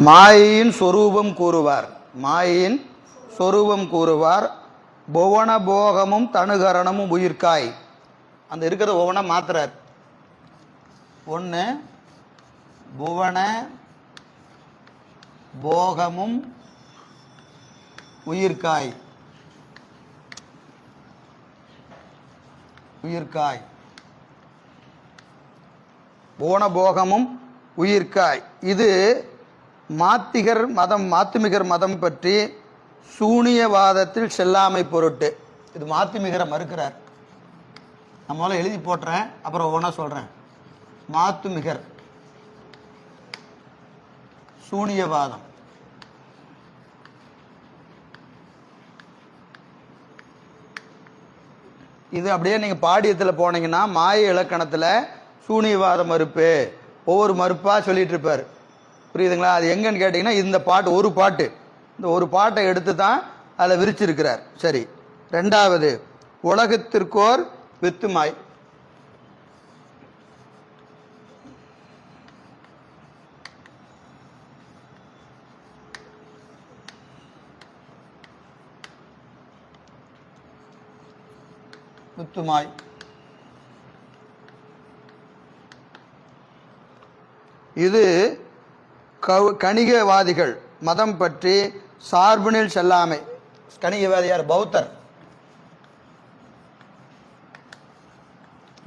மாயையின் சொரூபம் கூறுவார். மாயையின் சொரூபம் கூறுவார். புவன போகமும் தனுகரணமும் உயிர்காய். அந்த இருக்கிற ஒவ்வொன்றா மாத்துறார். ஒன்று புவன போகமும் உயிர்காய். உயிர்காய். புவன போகமும் உயிர்காய். இது மாத்திகர் மதம் மாத்துமிகர் மதம் பற்றி சூனியவாதத்தில் செல்லாமை பொருட்டு. இது மாத்துமிகரை மறுக்கிறார். நான் முதல்ல எழுதி போட்டுறேன் அப்புறம் ஒவ்வொன்றா சொல்கிறேன் மாத்துமிகர். சூனியவாதம். இது அப்படியே நீங்கள் பாடியத்தில் போனீங்கன்னா மாய இலக்கணத்தில் சூனியவாத மறுப்பு. ஒவ்வொரு மறுப்பாக சொல்லிகிட்டு இருப்பார். புரியுதுங்களா? அது எங்கன்னு கேட்டிங்கன்னா இந்த பாட்டு ஒரு பாட்டு. இந்த ஒரு பாட்டை எடுத்து தான் அதில் விரிச்சிருக்கிறார். சரி ரெண்டாவது உலகத்திற்கோர் வித்துமாய். வித்துமாய். இது கவு- கணிகவாதிகள் மதம் பற்றி சார்புனில் செல்லாமை. கணிகவாதியார் பௌத்தர்.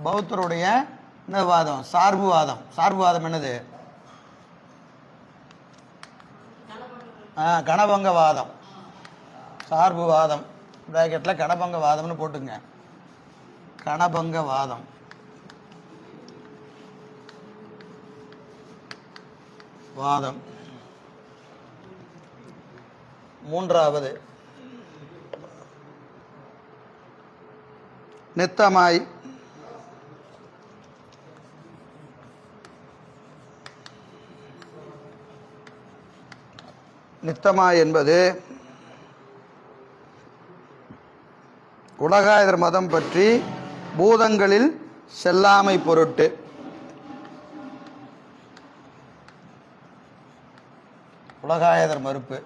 பௌத்தருடைய இந்த வாதம் சார்புவாதம். சார்புவாதம் என்னது? ஆ கணபங்கவாதம் சார்புவாதம். பிராக்கெட்டில் கணபங்கவாதம்னு போட்டுங்க. கணபங்கவாதம் வாதம். மூன்றாவது நித்தமாய். நித்தமாய் என்பது உலகாயதர் மதம் பற்றி பூதங்களில் செல்லாமை பொருட்டு. உலகாயதர் மறுப்பு.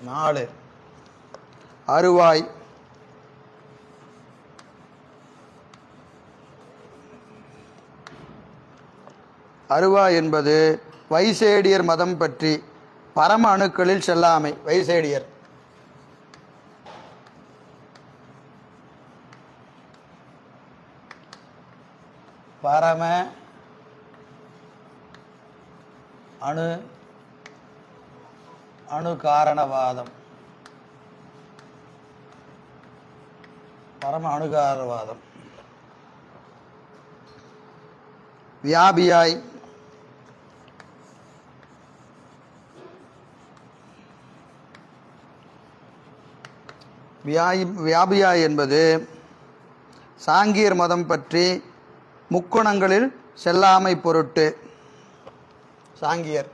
நாலு. அருவாய் அருவாய் என்பது வைசேடியர் மதம் பற்றி பரம அணுக்களில் செல்லாமை. வைசேடியர். பரம அணு அணு காரணவாதம். பரம அணுகாரவாதம் வியாபியாய். வியாய் வியாபியாய் என்பது சாங்கியர் மதம் பற்றி முக்குணங்களில் செல்லாமை பொருட்டு சாங்கியர்.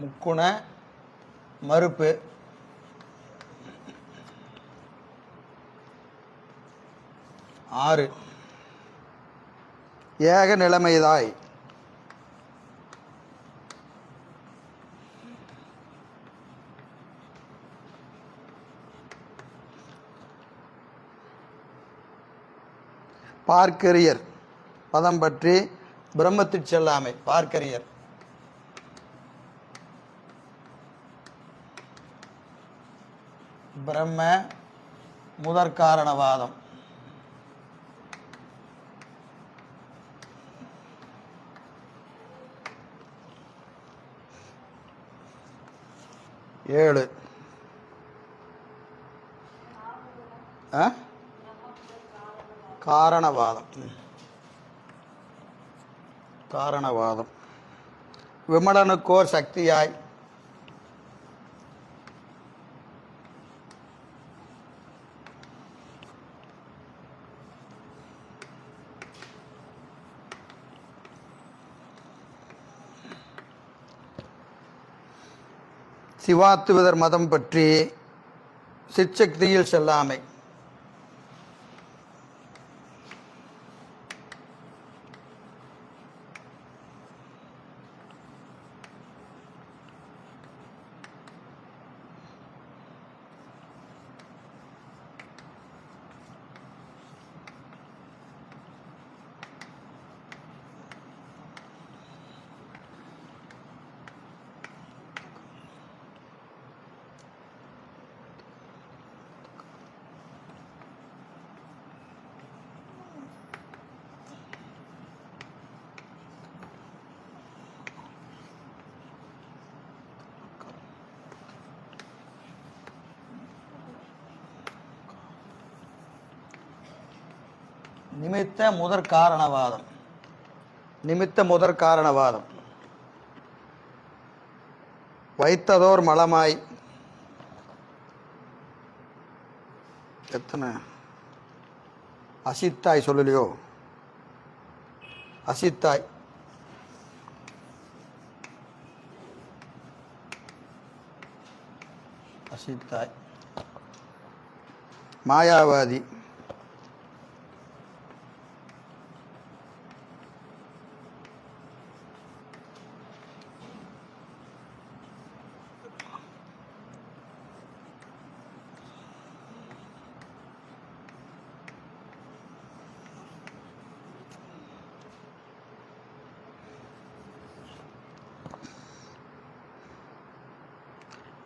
முக்குண மறுப்பு. ஆறு. ஏக நிலைமைதாய். பார்க்கரியர் பதம் பற்றி பிரம்மத்து செல்லாமை பார்க்கரியர் பிரம்ம முதற்காரணவாதம். ஏழு. ஆ? காரணவாதம். காரணவாதம். விமலனுக்கோர் சக்தியாய். சிவாத்துவதர் மதம் பற்றி சிற்சக்தியில் செல்லாமை. நிமித்த முதற் காரணவாதம் நிமித்த முதற் காரணவாதம் வைத்ததோர் மலமாய். எத்தனை? அசித்தாய் சொல்லலையோ? அசித்தாய். அசித்தாய். மாயாவாதி.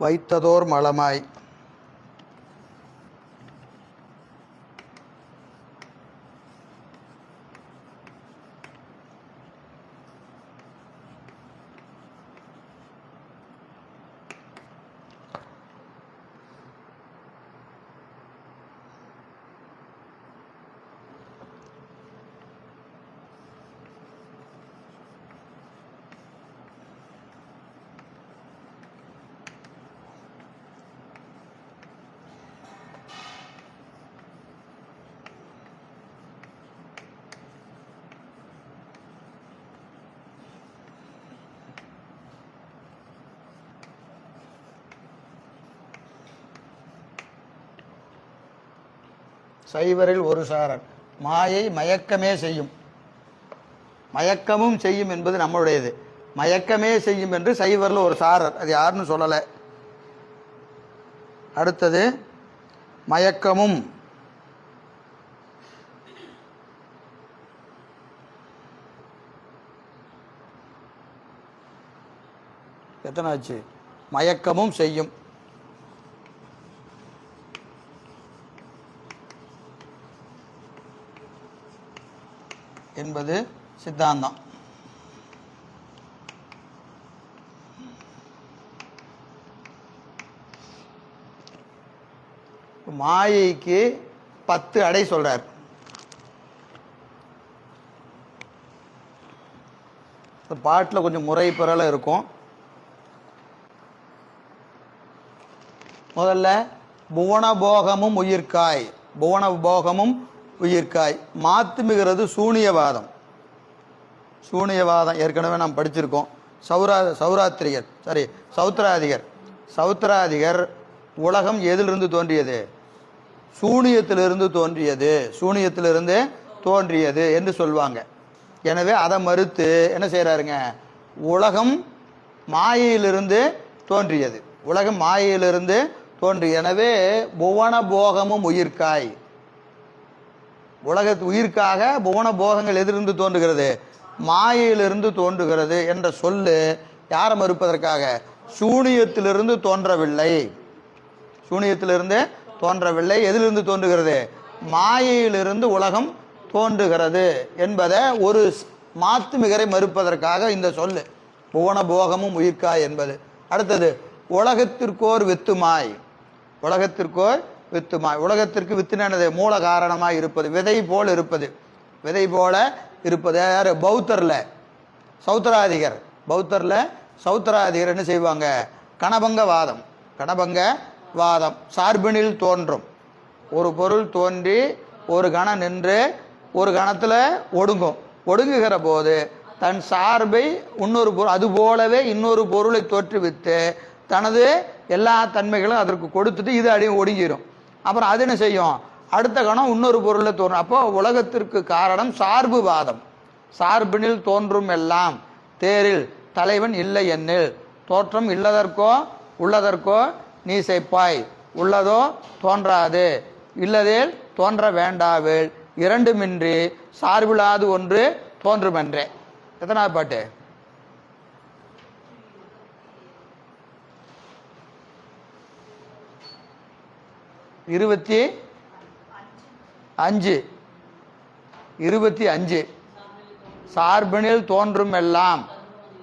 வைத்ததோர் மலமாய். சைவரில் ஒரு சாரர் மாயை மயக்கமே செய்யும். மயக்கமும் செய்யும் என்பது நம்மளுடையது மயக்கமே செய்யும் என்று சைவரில் ஒரு சாரர். அது யாருன்னு சொல்லலை. அடுத்தது மயக்கமும். எத்தனை ஆச்சு மயக்கமும் செய்யும். என்பது சித்தாந்தம். மாயைக்கு பத்து அடை சொல்றார். இந்த பாட்டில் கொஞ்சம் முறை பிறல இருக்கும். முதல்ல புவனபோகமும் உயிர்காய். புவனபோகமும் உயிர்காய். மாத்துமிகிறது சூனியவாதம். சூனியவாதம். ஏற்கனவே நாம் படிச்சிருக்கோம். சௌரா சௌராத்திரிகர் சாரி சௌத்ராதிகர். சௌத்ராதிகர் உலகம் எதிலிருந்து தோன்றியது? சூனியத்திலிருந்து தோன்றியது. சூனியத்திலிருந்து தோன்றியது என்று சொல்வாங்க. எனவே அதை மறுத்து என்ன செய்கிறாருங்க உலகம் மாயையிலிருந்து தோன்றியது. உலகம் மாயையிலிருந்து தோன்றி எனவே புவன போகமும் உயிர்க்காய் உலக உயிர்க்காக புவன போகங்கள் எதிர்ந்து தோன்றுகிறது மாயையிலிருந்து தோன்றுகிறது என்ற சொல்லு யாரை மறுப்பதற்காக? சூனியத்திலிருந்து தோன்றவில்லை. சூனியத்திலிருந்து தோன்றவில்லை. எதிலிருந்து தோன்றுகிறது? மாயையிலிருந்து உலகம் தோன்றுகிறது என்பதை ஒரு மாத்துமிகரை மறுப்பதற்காக இந்த சொல்லு. புவன போகமும் உயிர்க்காய் என்பது. அடுத்தது உலகத்திற்கோர் வெத்துமாய். உலகத்திற்கோர் வித்துமாய் உலகத்திற்கு வித்துனது மூல காரணமாக இருப்பது விதை போல் இருப்பது. விதை போல இருப்பது. யார்? பௌத்தரில். சௌத்தராதிகர். பௌத்தரில் சௌத்தராதிகர் என்ன செய்வாங்க. கணபங்க வாதம் கணபங்க வாதம் சார்பினில் தோன்றும். ஒரு பொருள் தோன்றி ஒரு கணம் நின்று ஒரு கணத்தில் ஒடுங்கும். ஒடுங்குகிற போது தன் சார்பை இன்னொரு பொருள் அது போலவே இன்னொரு பொருளை தோற்றுவித்து தனது எல்லா தன்மைகளும் அதற்கு கொடுத்துட்டு இது அடி ஒடுங்கிடும் அப்புறம் அது என்ன செய்யும்? அடுத்த கணம் இன்னொரு பொருளை தோன்றும் அப்போ உலகத்திற்கு காரணம் சார்புவாதம். சார்பினில் தோன்றும் எல்லாம் தேரில் தலைவன் இல்லை என்னில். தோற்றம் இல்லதற்கோ உள்ளதற்கோ நீ செய்ப்பாய் உள்ளதோ தோன்றாது. இல்லதேல் தோன்ற வேண்டாவேல் இரண்டுமின்றி சார்பிலாது ஒன்று தோன்றுமென்றே. எத்தனாவது பாட்டு? இருபத்தி அஞ்சு. இருபத்தி அஞ்சு. சார்பினில் தோன்றும் எல்லாம்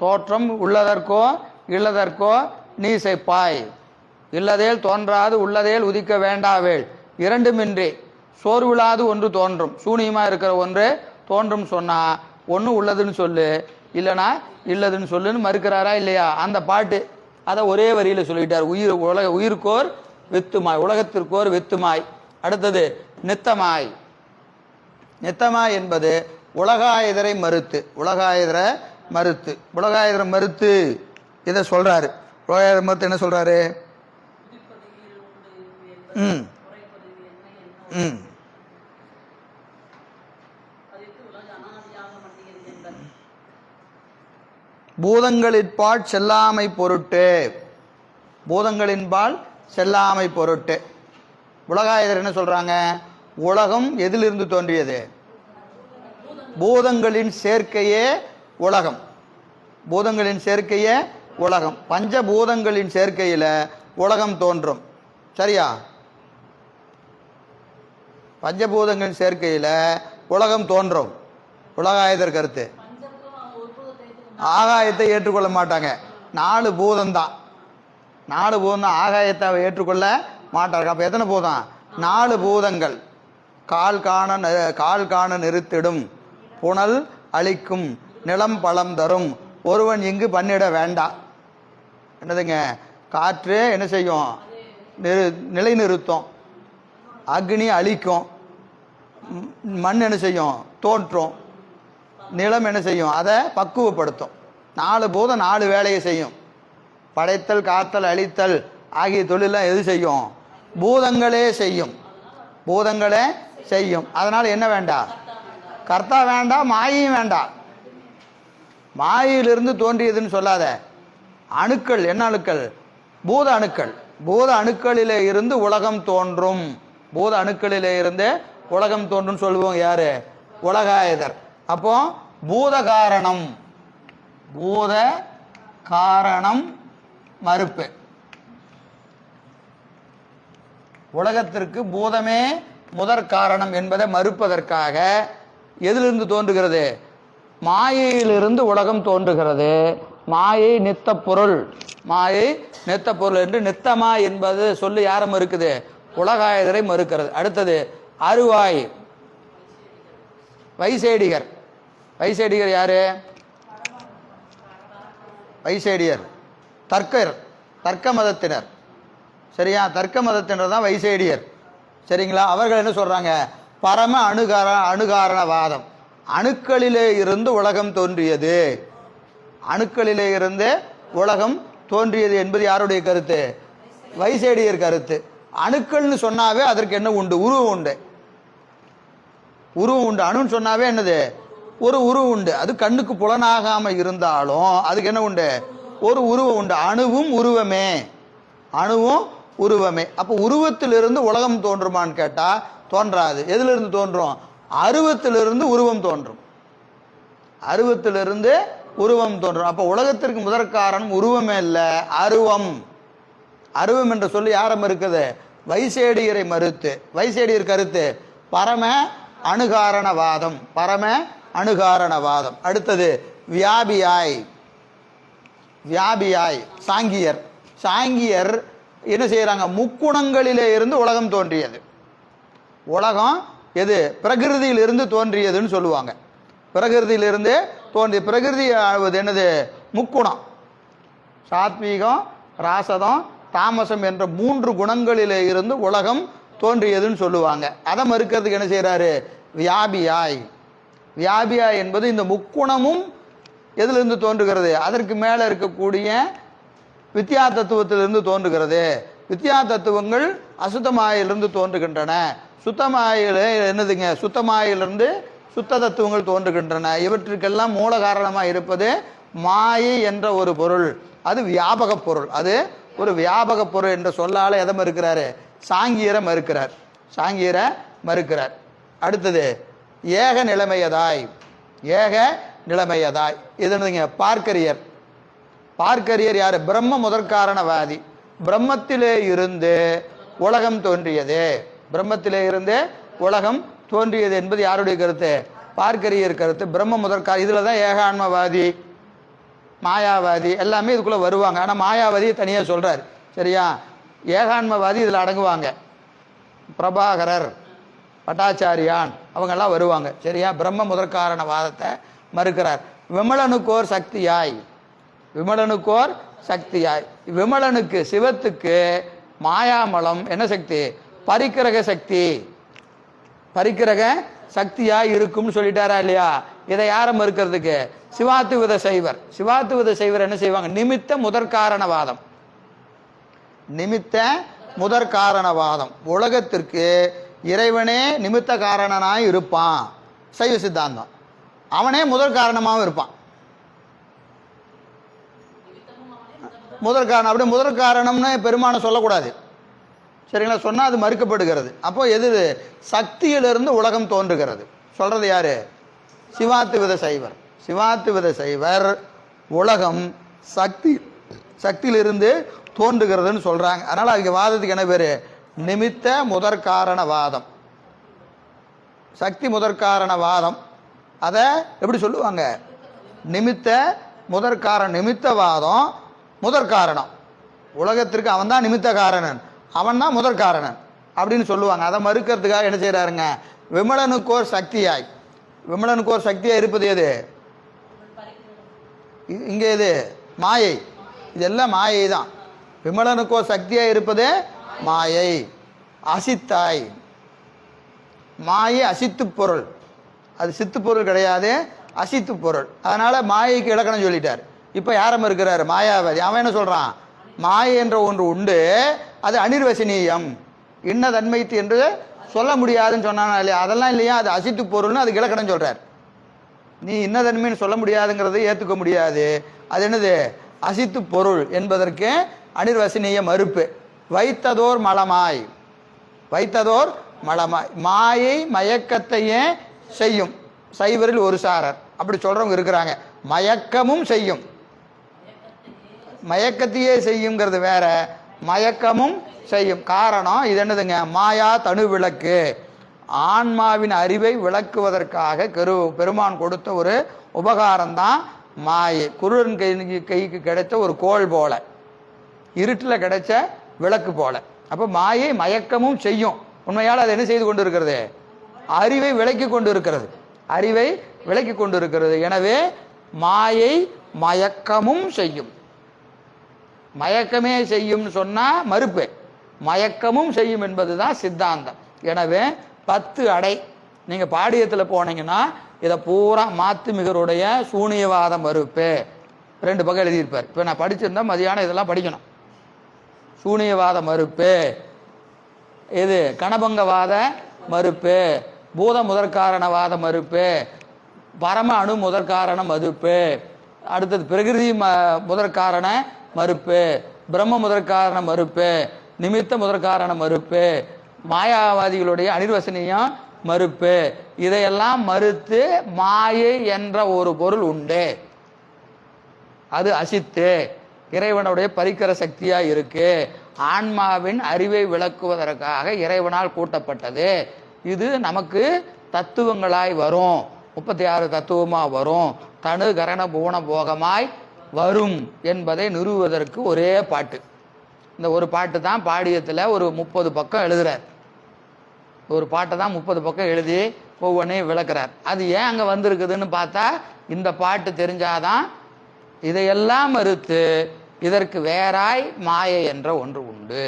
தோற்றம் உள்ளதற்கோ இல்லதற்கோ நீ செய்ப்பாய் இல்லதேல் தோன்றாது உள்ளதேல் உதிக்க வேண்டாவேள். இரண்டுமின்றி சோர்விழாது ஒன்று தோன்றும். சூனியமாக இருக்கிற ஒன்று தோன்றும் சொன்னால் ஒன்று உள்ளதுன்னு சொல்லு இல்லைனா இல்லதுன்னு சொல்லுன்னு மறுக்கிறாரா இல்லையா? அந்த பாட்டு அதை ஒரே வரியில் சொல்லிட்டார். உயிர் உலக உயிர்க்கோர் வெத்துமாய். உலகத்திற்கோர் வெத்துமாய். அடுத்தது நித்தமாய். நித்தமாய் என்பது உலகாயுதரை மறுத்து. உலகாயுதர மறுத்து. உலகாயுதர மறுத்து. இதை சொல்றாரு. உலகாயுதர மறுத்து என்ன சொல்றாரு? ம். ம். பூதங்களின்பால் செல்லாமை பொருட்டு. பூதங்களின்பால் செல்லாமை பொருட்டு. உலகாயதர் என்ன சொல்கிறாங்க உலகம் எதிலிருந்து தோன்றியது? பூதங்களின் சேர்க்கையே உலகம். பூதங்களின் சேர்க்கையே உலகம். பஞ்சபூதங்களின் சேர்க்கையில் உலகம் தோன்றும். சரியா? பஞ்சபூதங்களின் சேர்க்கையில் உலகம் தோன்றும். உலகாயுதர் கருத்து. ஆகாயத்தை ஏற்றுக்கொள்ள மாட்டாங்க. நாலு பூதம்தான். நாலு பூதம் தான் ஆகாயத்தை ஏற்றுக்கொள்ள மாட்டார்கள். அப்போ எத்தனை பூதம்? நாலு பூதங்கள். கால் காண கால் காண நிறுத்திடும். புனல் அழிக்கும். நிலம் பழம் தரும். ஒருவன் இங்கு பண்ணிட வேண்டாம் என்னதுங்க? காற்று என்ன செய்யும்? நிறு நிலைநிறுத்தும். அக்னி அழிக்கும். மண் என்ன செய்யும்? தோன்றும் நிலம் என்ன செய்யும்? அதை பக்குவப்படுத்தும். நாலு பூதம் நாலு வேலையை செய்யும். படைத்தல் காத்தல் அழித்தல் ஆகிய தொழிலாம் எது செய்யும்? பூதங்களே செய்யும். பூதங்களே செய்யும். அதனால் என்ன வேண்டாம் கர்த்தா வேண்டாம் மாயையும் வேண்டாம் மாயிலிருந்து தோன்றியதுன்னு சொல்லாத. அணுக்கள் என்ன அணுக்கள்? பூத அணுக்கள். பூத அணுக்களிலே இருந்து உலகம் தோன்றும். பூத அணுக்களிலே இருந்து உலகம் தோன்றும் சொல்லுவோம் யாரு? உலகாயதர். அப்போ பூத காரணம் பூத காரணம் மறுப்பு. உலகத்திற்கு பூதமே முதற் காரணம் என்பதை மறுப்பதற்காக எதிலிருந்து தோன்றுகிறது? மாயையிலிருந்து உலகம் தோன்றுகிறது. மாயை நித்த பொருள். மாயை நித்த பொருள் என்று நித்தமா என்பது சொல்லு யாரை மறுக்குது? உலகாயதரை மறுக்கிறது. அடுத்தது அருவாய். வைசேடிகர். வைசேடிகர் யாரு? வைசேடியர். தர்க்கர் தர்க்க மதத்தினர் சரியா? தர்க்க மதத்தினர் தான் வைசேடியர். சரிங்களா? அவர்கள் என்ன சொல்கிறாங்க பரம அணுகார அணுகாரணவாதம். அணுக்களிலே இருந்து உலகம் தோன்றியது. அணுக்களிலே இருந்து உலகம் தோன்றியது என்பது யாருடைய கருத்து? வைசேடியர் கருத்து. அணுக்கள்னு சொன்னாவே அதற்கு என்ன உண்டு? உருவம் உண்டு. உருவம் உண்டு. அணுன்னு சொன்னாவே என்னது? ஒரு உருவம் உண்டு. அது கண்ணுக்கு புலனாகாமல் இருந்தாலும் அதுக்கு என்ன உண்டு? ஒரு உருவம் உண்டு. அணுவும் உருவமே. அணுவும் உருவமே. அப்போ உருவத்திலிருந்து உலகம் தோன்றுமான்னு கேட்டால் தோன்றாது. எதிலிருந்து தோன்றும்? அருவத்திலிருந்து உருவம் தோன்றும். அருவத்திலிருந்து உருவம் தோன்றும். அப்போ உலகத்திற்கு முதற்காரணம் உருவமே இல்லை அருவம். அருவம் என்ற சொல்லி யாரம் இருக்குது வைசேடியரை மறுத்து. வைசேடியர் கருத்து பரம அணுகாரணவாதம். பரம அணுகாரணவாதம். அடுத்தது வியாபியாய். வியாபியாய். சாங்கியர். சாங்கியர் என்ன செய்கிறாங்க முக்குணங்களிலே இருந்து உலகம் தோன்றியது. உலகம் எது? பிரகிருதியிலிருந்து தோன்றியதுன்னு சொல்லுவாங்க. பிரகிருதியிலிருந்து தோன்றிய பிரகிருதி ஆவது என்னது? முக்குணம். சாத்வீகம் ராசதம் தாமசம் என்ற மூன்று குணங்களிலே இருந்து உலகம் தோன்றியதுன்னு சொல்லுவாங்க. அதை மறுக்கிறதுக்கு என்ன செய்கிறாரு வியாபியாய். வியாபியாய் என்பது இந்த முக்குணமும் எதிலிருந்து தோன்றுகிறது? அதற்கு மேலே இருக்கக்கூடிய வித்யா தத்துவத்திலிருந்து தோன்றுகிறது. வித்யா தத்துவங்கள் அசுத்தமாயிலிருந்து தோன்றுகின்றன. சுத்தமாயில் என்னதுங்க? சுத்தமாயிலிருந்து சுத்த தத்துவங்கள் தோன்றுகின்றன. இவற்றுக்கெல்லாம் மூல காரணமாக இருப்பது மாயை என்ற ஒரு பொருள். அது வியாபக பொருள். அது ஒரு வியாபக பொருள் என்ற சொல்லால் எதை மறுக்கிறாரு? சாங்கியரை மறுக்கிறார். சாங்கியரை மறுக்கிறார். அடுத்தது ஏக நிலைமையதாய். ஏக நிலைமையதாய். இது என்னதுங்க பார்க்கரியர் பார்க்கரியர் யார்? பிரம்ம முதற்காரணவாதி. பிரம்மத்திலே இருந்து உலகம் தோன்றியது. பிரம்மத்திலே இருந்து உலகம் தோன்றியது என்பது யாருடைய கருத்து? பார்க்கரியர் கருத்து. பிரம்ம முதற்கார இதில் தான் ஏகாண்மவாதி மாயாவாதி எல்லாமே இதுக்குள்ளே வருவாங்க. ஆனால் மாயாவாதி தனியாக சொல்கிறார் சரியா? ஏகாண்மவாதி இதில் அடங்குவாங்க. பிரபாகரர் பட்டாச்சாரியான் அவங்கெல்லாம் வருவாங்க. சரியா? பிரம்ம முதற்காரண வாதத்தை மறுக்கிறார். விமலனுக்கோர் சக்தியாய். விமலனுக்கோர் சக்தியாய். விமலனுக்கு சிவத்துக்கு மாயாமலம் என்ன சக்தி? பரிக்கிரக சக்தி. பரிக்கிரக சக்தியாக இருக்கும்னு சொல்லிட்டாரா இல்லையா? இதை யாரை மறுக்கிறதுக்கு? சிவாத்துவித சைவர். சிவாத்துவித சைவர் என்ன செய்வாங்க? நிமித்த முதற்காரணவாதம். நிமித்த முதற்காரணவாதம். உலகத்திற்கு இறைவனே நிமித்த காரணனாய் இருப்பான். சைவ சித்தாந்தம். அவனே முதல் காரணமாகவும் இருப்பான். முதல் காரணம் அப்படியே முதல் காரணம்னு பெருமானை சொல்லக்கூடாது. சரிங்களா? சொன்னால் அது மறுக்கப்படுகிறது. அப்போ எது சக்தியிலிருந்து உலகம் தோன்றுகிறது. சொல்கிறது யார்? சிவாத்துவித சைவர். சிவாத்துவித சைவர் உலகம் சக்தி சக்தியிலிருந்து தோன்றுகிறதுன்னு சொல்கிறாங்க அதனால் அவங்க வாதத்துக்கு என்ன பேர்? நிமித்த முதற்காரண வாதம். சக்தி முதற்காரண வாதம். அதை எப்படி சொல்லுவாங்க? நிமித்த முதற்காரன் நிமித்தவாதம் முதற்காரணம். உலகத்திற்கு அவன் தான் நிமித்த காரணன் அவன் தான் முதற்காரணன் அப்படின்னு சொல்லுவாங்க. அதை மறுக்கிறதுக்காக என்ன செய்கிறாருங்க விமலனுக்கோர் சக்தியாய். விமலனுக்கோர் சக்தியாக இருப்பது எது? இ- இங்கே இது மாயை. இதெல்லாம் மாயை தான். விமலனுக்கோ சக்தியாக இருப்பது மாயை. அசித்தாய். மாயை அசித்து பொருள். அது சித்து பொருள் கிடையாது அசித்து பொருள். அதனால் மாயைக்கு இலக்கணம் சொல்லிட்டார். இப்போ யாரம் இருக்கிறார் மாயாவாதி. அவன் என்ன சொல்கிறான் மாயை என்ற ஒன்று உண்டு அது அனிர்வசனீயம். இன்ன தன்மைத்து என்று சொல்ல முடியாதுன்னு சொன்னானா இல்லையா? அதெல்லாம் இல்லையா? அது அசித்து பொருள்னு அது இலக்கணம் சொல்கிறார் நீ இன்னதன்மைன்னு சொல்ல முடியாதுங்கிறத ஏற்றுக்க முடியாது. அது என்னது? அசித்து பொருள் என்பதற்கு அனிர்வசனீய மறுப்பு. வைத்ததோர் மலமாய். வைத்ததோர் மலமாய். மாயை மயக்கத்தையே செய்யும். சைவரில் ஒரு சாரர். அப்படி சொல்கிறவங்க இருக்கிறாங்க. மயக்கமும் செய்யும். மயக்கத்தையே செய்யுங்கிறது வேற. மயக்கமும் செய்யும். காரணம் இது என்னதுங்க? மாயா தனு விளக்கு ஆன்மாவின் அறிவை விளக்குவதற்காக கரு பெருமான் கொடுத்த ஒரு உபகாரம் தான் மாயை. குருடன் கை கைக்கு கிடைத்த ஒரு கோல் போல. இருட்டில் கிடைச்ச விளக்கு போல. அப்போ மாயை மயக்கமும் செய்யும். உண்மையால் அது என்ன செய்து கொண்டு இருக்கிறது அறிவை விலக்கி கொண்டு இருக்கிறது அறிவை விலக்கி கொண்டு இருக்கிறது எனவே மாயை மயக்கமும் செய்யும். மயக்கமே செய்யும்னு சொன்னால் மறுப்பு. மயக்கமும் செய்யும் என்பதுதான் சித்தாந்தம். எனவே பத்து அடை. நீங்கள் பாடியத்தில் போனீங்கன்னா இதை பூரா மாத்து மிகருடைய சூனியவாத மறுப்பு. ரெண்டு பக்கம் எழுதியிருப்பார். இப்போ நான் படிச்சிருந்தா மதியானம் இதெல்லாம் படிக்கணும். சூனியவாத மறுப்பு. இது கணபங்கவாத மறுப்பு. பூத முதற்காரணவாத மறுப்பு பரம அணு முதற்காரண மறுப்பு அடுத்தது பிரகிருதி ம முதற்காரண மறுப்பு பிரம்ம முதற்காரண மறுப்பு நிமித்த முதற்காரண மறுப்பு மாயாவாதிகளுடைய அனிர்வசனியம் மறுப்பு இதையெல்லாம் மறுத்து மாயை என்ற ஒரு பொருள் உண்டு. அது அசித்து இறைவனுடைய பரிக்கர சக்தியாக இருக்கு. ஆன்மாவின் அறிவை விளக்குவதற்காக இறைவனால் கூட்டப்பட்டது. இது நமக்கு தத்துவங்களாய் வரும். முப்பத்தி ஆறு தத்துவமாக வரும். தனு கரண பூண போகமாய் வரும் என்பதை நிறுவுவதற்கு ஒரே பாட்டு. இந்த ஒரு பாட்டு தான் பாடியத்தில் ஒரு முப்பது பக்கம் எழுதுறார். ஒரு பாட்டை தான் முப்பது பக்கம் எழுதி ஒவ்வொன்றையும் விளக்குறார். அது ஏன் அங்கே வந்திருக்குதுன்னு பார்த்தா இந்த பாட்டு தெரிஞ்சாதான் இதையெல்லாம் மறுத்து இதற்கு வேறாய் மாயை என்ற ஒன்று உண்டு.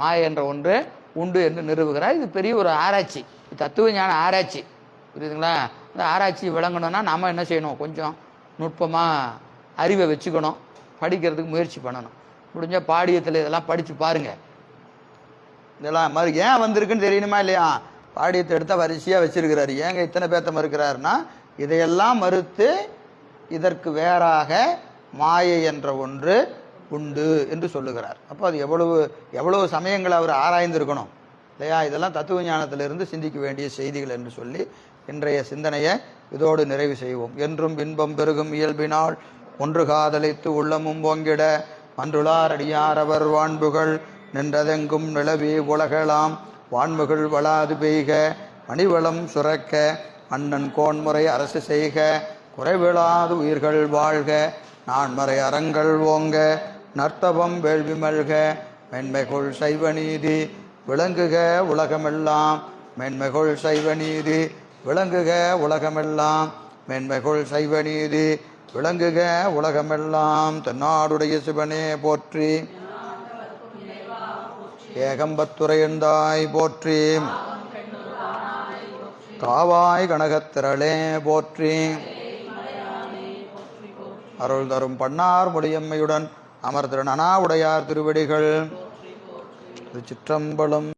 மாயை என்ற ஒன்று உண்டு என்று நிறுவுகிறார் இது பெரிய ஒரு ஆராய்ச்சி. தத்துவ ஞான ஆராய்ச்சி. புரியுதுங்களா? இந்த ஆராய்ச்சி விளங்கணும்னா நாம் என்ன செய்யணும்? கொஞ்சம் நுட்பமாக அறிவை வச்சுக்கணும். படிக்கிறதுக்கு முயற்சி பண்ணணும். முடிஞ்ச பாடியத்தில் இதெல்லாம் படித்து பாருங்கள் இதெல்லாம் மறு ஏன் வந்திருக்குன்னு தெரியணுமா இல்லையா? பாடியத்தை எடுத்தால் வரிசையாக வச்சிருக்கிறாரு. ஏங்க இத்தனை பேர்த்த மறுக்கிறாருன்னா இதையெல்லாம் மறுத்து இதற்கு வேறாக மாயை என்ற ஒன்று உண்டு என்று சொல்லுகிறார். அப்போ அது எவ்வளவு எவ்வளவு சமயங்களை அவர் ஆராய்ந்திருக்கணும். இல்லையா? இதெல்லாம் தத்துவ ஞானத்திலிருந்து சிந்திக்க வேண்டிய செய்திகள் என்று சொல்லி இன்றைய சிந்தனையை இதோடு நிறைவு செய்வோம். என்றும் இன்பம் பெருகும் இயல்பினால் ஒன்று காதலித்து உள்ளமும் ஓங்கிட மன்றுளாரடியார் அவர் வான்புகள் நின்றதெங்கும் நிலவி உலகலாம். வான்முகள் வளாது பெய்க மணிவளம் சுரக்க மன்னன் கோன்முறை அரசு செய்க குறைவிழாது உயிர்கள் வாழ்க நான்மறை அறங்கள் ஓங்க நர்த்தவம் வேள்வி மல்க மென்மைகொள் சைவ நீதி விளங்குக உலகமெல்லாம். மென்மைகொள் சைவ நீதி விளங்குக உலகமெல்லாம். மென்மைகொள் சைவ நீதி விளங்குக உலகமெல்லாம். தென்னாடுடைய சிவனே போற்றி. ஏகம்பத்துறையந்தாய் போற்றி. காவாய் கனகத்திரளே போற்றி. அருள் தரும் பண்ணார் முடியம்மையுடன் அமர் திரு நனா உடையார் திருவடிகள். திருச்சிற்றம்பலம்.